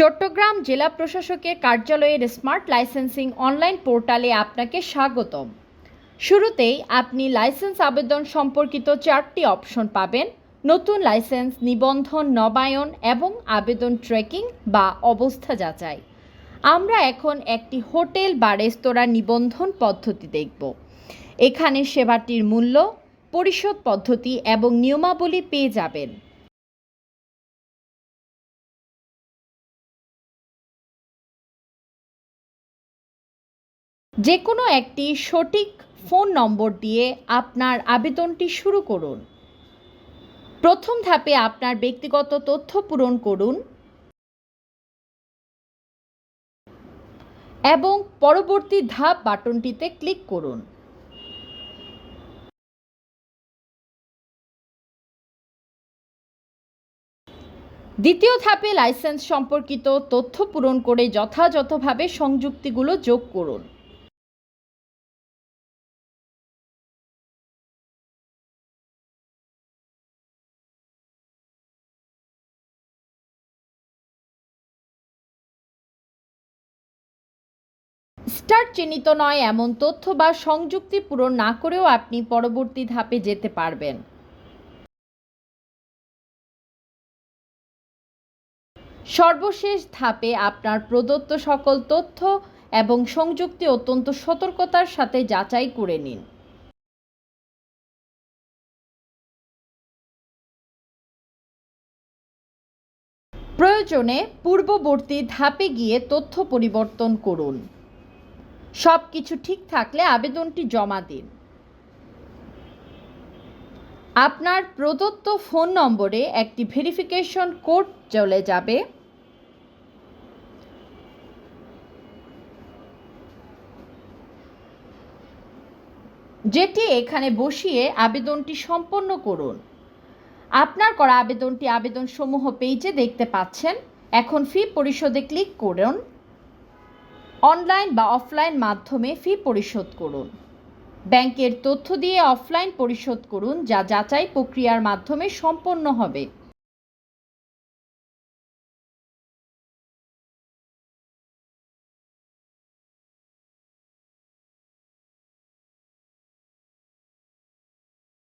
চট্টগ্রাম জেলা প্রশাসকের কার্যালয়ের স্মার্ট লাইসেন্সিং অনলাইন পোর্টালে আপনাকে স্বাগতম। শুরুতেই আপনি লাইসেন্স আবেদন সম্পর্কিত চারটি অপশন পাবেন, নতুন লাইসেন্স, নিবন্ধন, নবায়ন এবং আবেদন ট্র্যাকিং বা অবস্থা যাচাই। আমরা এখন একটি হোটেল বা রেস্তোরাঁ নিবন্ধন পদ্ধতি দেখব। এখানে সেবাটির মূল্য, পরিশোধ পদ্ধতি এবং নিয়মাবলী পেয়ে যাবেন। যে কোনো একটি সঠিক ফোন নম্বর দিয়ে আপনার আবেদনটি শুরু করুন। প্রথম ধাপে আপনার ব্যক্তিগত তথ্য পূরণ করুন এবং পরবর্তী ধাপ বাটনটিতে ক্লিক করুন। দ্বিতীয় ধাপে লাইসেন্স সম্পর্কিত তথ্য পূরণ করে যথাযথভাবে সংযুক্তিগুলো যোগ করুন। স্টার্ট চিহ্নিত নয়, এমন তথ্য বা সংযুক্তি পূরণ না করেও আপনি পরবর্তী ধাপে যেতে পারবেন। সর্বশেষ ধাপে আপনার প্রদত্ত সকল তথ্য এবং সংযুক্তি অত্যন্ত সতর্কতার সাথে যাচাই করে নিন। প্রয়োজনে পূর্ববর্তী ধাপে গিয়ে তথ্য পরিবর্তন করুন। সব কিছু ঠিক থাকলে আবেদনটি জমা দিন। আপনার প্রদত্ত ফোন নম্বরে একটি ভেরিফিকেশন কোড চলে যাবে। যেটি এখানে বসিয়ে আবেদনটি সম্পন্ন করুন। আপনার করা আবেদনটি আবেদন সমূহ পেজে দেখতে পাচ্ছেন। এখন ফি পরিশোধে ক্লিক করুন। অনলাইন বা অফলাইন মাধ্যমে ফি পরিশোধ করুন। ব্যাংকের তথ্য দিয়ে অফলাইন পরিশোধ করুন, যা যাচাই প্রক্রিয়ার মাধ্যমে সম্পন্ন হবে।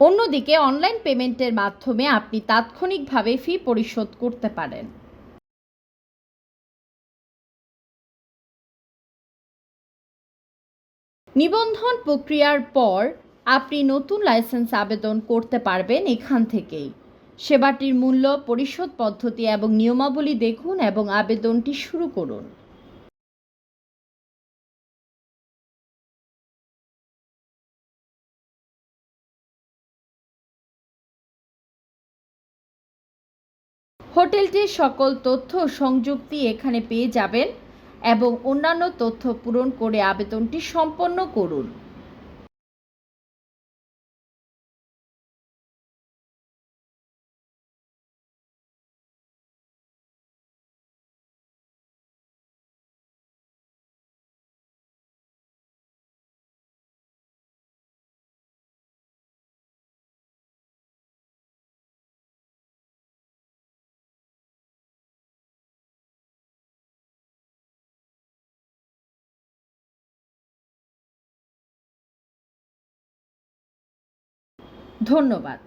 অন্যদিকে, অনলাইন পেমেন্টের মাধ্যমে আপনি তাৎক্ষণিকভাবে ফি পরিশোধ করতে পারেন। নিবন্ধন প্রক্রিয়ার পর আপনি নতুন লাইসেন্স আবেদন করতে পারবেন এখান থেকেই। সেবাটির মূল্য, পরিশোধ পদ্ধতি এবং নিয়মাবলী দেখুন এবং আবেদনটি শুরু করুন। হোটেলটির সকল তথ্য সংযুক্তি এখানে পেয়ে যাবেন। এবং অন্যান্য তথ্য পূরণ করে আবেদনটি সম্পন্ন করুন। ধন্যবাদ।